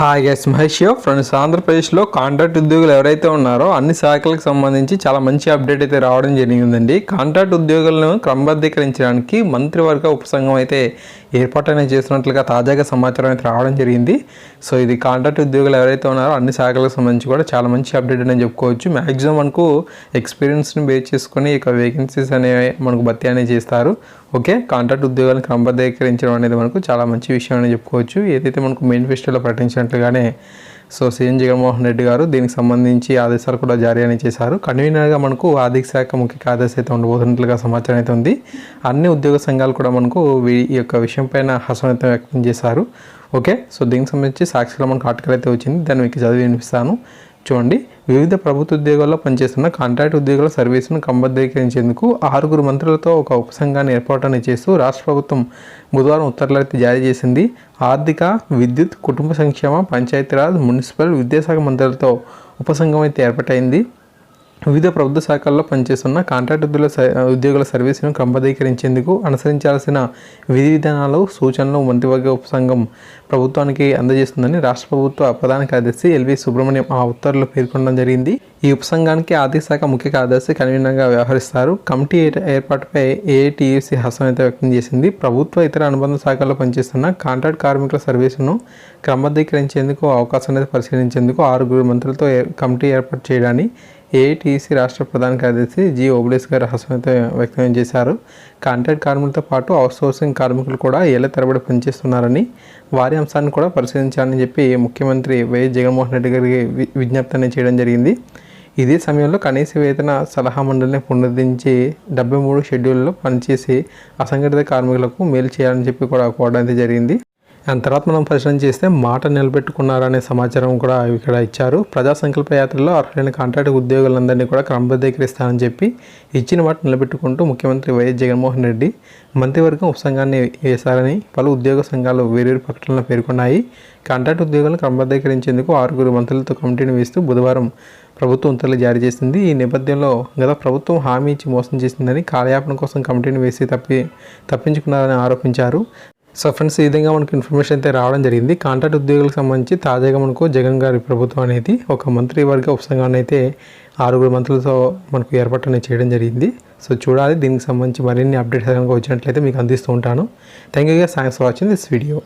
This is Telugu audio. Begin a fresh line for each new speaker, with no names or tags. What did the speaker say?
హాయ్ గైస్ మహేష్ ఫ్రెండ్స్ ఆంధ్రప్రదేశ్లో కాంట్రాక్ట్ ఉద్యోగులు ఎవరైతే ఉన్నారో అన్ని శాఖలకు సంబంధించి చాలా మంచి అప్డేట్ అయితే రావడం జరిగిందండి. కాంట్రాక్ట్ ఉద్యోగులను క్రమబద్ధీకరించడానికి మంత్రివర్గ ఉపసంఘం అయితే ఏర్పాటు చేసినట్లుగా చేస్తున్నట్లుగా తాజాగా సమాచారం అయితే రావడం జరిగింది. సో ఇది కాంట్రాక్ట్ ఉద్యోగులు ఎవరైతే ఉన్నారో అన్ని శాఖలకు సంబంధించి కూడా చాలా మంచి అప్డేట్ అని చెప్పుకోవచ్చు. మ్యాక్సిమం మనకు ఎక్స్పీరియన్స్ని బేస్ చేసుకొని ఇక వేకెన్సీస్ అనేవి మనకు భర్తీ అనేది చేస్తారు. ఓకే కాంట్రాక్ట్ ఉద్యోగాలను క్రమబద్ధీకరించడం అనేది మనకు చాలా మంచి విషయం అని చెప్పుకోవచ్చు. ఏదైతే మనకు మేనిఫెస్టోలో చెప్పినట్లుగానే సో సీఎం జగన్మోహన్ రెడ్డి గారు దీనికి సంబంధించి ఆదేశాలు కూడా జారీ అని చేశారు. కన్వీనర్గా మనకు ఆర్థిక శాఖ ముఖ్య కార్యదర్శి అయితే ఉండబోతున్నట్లుగా సమాచారం అయితే ఉంది. అన్ని ఉద్యోగ సంఘాలు కూడా మనకు ఈ యొక్క విషయం పైన వ్యక్తం చేశారు. ఓకే సో దీనికి సంబంధించి సాక్షిలో మనకు ఆర్టికల్ అయితే వచ్చింది. దాన్ని మీకు చదివి వినిపిస్తాను. చూడండి వివిధ ప్రభుత్వ ఉద్యోగాల్లో పనిచేస్తున్న కాంట్రాక్ట్ ఉద్యోగుల సర్వీసును కంబద్ధీకరించేందుకు ఆరుగురు మంత్రులతో ఒక ఉపసంఘాన్ని ఏర్పాటు చేస్తూ రాష్ట్ర ప్రభుత్వం బుధవారం ఉత్తర్వులైతే జారీ చేసింది. ఆర్థిక విద్యుత్ కుటుంబ సంక్షేమ పంచాయతీరాజ్ మున్సిపల్ విద్యాశాఖ మంత్రులతో ఉపసంఘం అయితే ఏర్పాటైంది. వివిధ ప్రభుత్వ శాఖల్లో పనిచేస్తున్న కాంట్రాక్ట్ ఉద్యోగుల స- ఉద్యోగుల సర్వీసును క్రమబద్ధీకరించేందుకు అనుసరించాల్సిన విధి విధానాలు సూచనలు మంత్రివర్గ ఉపసంఘం ప్రభుత్వానికి అందజేస్తుందని రాష్ట్ర ప్రభుత్వ ప్రధాన కార్యదర్శి ఎల్వి సుబ్రహ్మణ్యం ఆ ఉత్తర్వులు పేర్కొనడం జరిగింది. ఈ ఉపసంఘానికి ఆర్థిక శాఖ ముఖ్య కార్యదర్శి కన్వీనర్గా వ్యవహరిస్తారు. కమిటీ ఏర్పాటుపై ఏఐటీయూసీ హర్షం అయితే వ్యక్తం చేసింది. ప్రభుత్వ ఇతర అనుబంధ శాఖల్లో పనిచేస్తున్న కాంట్రాక్ట్ కార్మికుల సర్వీసును క్రమబద్ధీకరించేందుకు అవకాశం అనేది పరిశీలించేందుకు ఆరుగురు మంత్రులతో కమిటీ ఏర్పాటు చేయడాన్ని ఏఐటీసీ రాష్ట్ర ప్రధాన కార్యదర్శి జి ఓబులేస్ గారు హర్షం వ్యక్తం చేశారు. కాంట్రాక్ట్ కార్మికులతో పాటు అవుట్సోర్సింగ్ కార్మికులు కూడా ఏళ్ళ తరబడి పనిచేస్తున్నారని వారి అంశాన్ని కూడా పరిశీలించాలని చెప్పి ముఖ్యమంత్రి వైఎస్ జగన్మోహన్ రెడ్డి గారికి వి- విజ్ఞప్తి చేయడం జరిగింది. ఇదే సమయంలో కనీస వేతన సలహా మండలిని పునరుద్ధరించి డెబ్బై మూడు షెడ్యూల్లో పనిచేసి అసంఘటిత కార్మికులకు మేలు చేయాలని చెప్పి కూడా కోరడం అయితే జరిగింది. దాని తర్వాత మనం పరిశీలన చేస్తే మాట నిలబెట్టుకున్నారనే సమాచారం కూడా ఇక్కడ ఇచ్చారు. ప్రజా సంకల్ప యాత్రలో అర్హులైన కాంట్రాక్ట్ ఉద్యోగులందరినీ కూడా క్రమబద్ధీకరిస్తానని చెప్పి ఇచ్చిన మాట నిలబెట్టుకుంటూ ముఖ్యమంత్రి వైఎస్ జగన్మోహన్ రెడ్డి మంత్రివర్గం ఉపసంఘాన్ని వేశారని పలు ఉద్యోగ సంఘాలు వేర్వేరు ప్రకటనలు పేర్కొన్నాయి. కాంట్రాక్ట్ ఉద్యోగులను క్రమబద్ధీకరించేందుకు ఆరుగురు మంత్రులతో కమిటీని వేస్తూ బుధవారం ప్రభుత్వం ఉత్తర్వులు జారీ చేసింది. ఈ నేపథ్యంలో గత ప్రభుత్వం హామీ ఇచ్చి మోసం చేసిందని కాలయాపన కోసం కమిటీని వేసి తప్పి తప్పించుకున్నారని ఆరోపించారు. సో ఫ్రెండ్స్ ఈ విధంగా మనకు ఇన్ఫర్మేషన్ అయితే రావడం జరిగింది. కాంట్రాక్ట్ ఉద్యోగులకు సంబంధించి తాజాగా మనకు జగన్ గారి ప్రభుత్వం అనేది ఒక మంత్రివర్గ ఉపసంఘాన్ని అయితే ఆరుగురు మంత్రులతో మనకు ఏర్పాటు అనేది చేయడం జరిగింది. సో చూడాలి దీనికి సంబంధించి మరిన్ని అప్డేట్స్ కనుక వచ్చినట్లయితే మీకు అందిస్తూ ఉంటాను. Thank you thanks for watching this video